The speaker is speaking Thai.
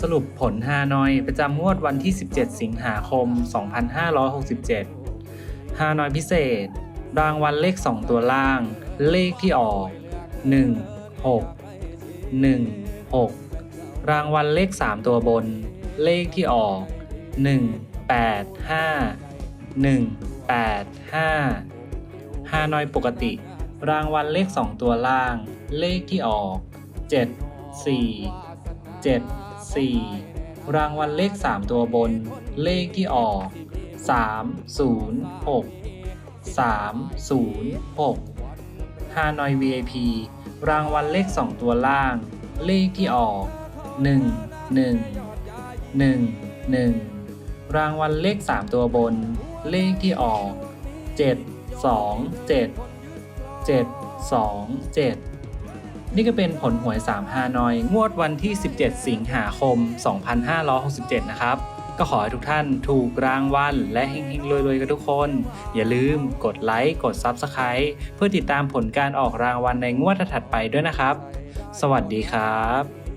สรุปผลฮานอยประจำงวดวันที่ 17 สิงหาคม 2567 ฮานอยพิเศษ รางวัลเลข 2 ตัวล่าง เลขที่ออก 1 6 1 6 รางวัลเลข 3 ตัวบน เลขที่ออก 1 8 5 1 8 5 ฮานอยปกติ รางวัลเลข 2 ตัวล่าง เลขที่ออก 7 4 7 4 รางวัลเลข 3 ตัวบน เลขที่ออก 3 0 6 3 0 6ฮานอย VIP รางวัลเลข 2 ตัวล่าง เลขที่ออก 1 1 1 1 รางวัลเลข 3 ตัวบน เลขที่ออก 7 2 7 7 2 7 นี่ก็เป็นผลหวย3ฮานอย งวดวันที่ 17 สิงหาคม 2567 นะครับ ก็ขอให้ทุกท่านถูกรางวัลและเฮงๆรวยๆ กันทุกคน อย่าลืมกดไลค์ กด Subscribe เพื่อติดตามผลการออกรางวัลในงวดถัดไปด้วยนะครับ สวัสดีครับ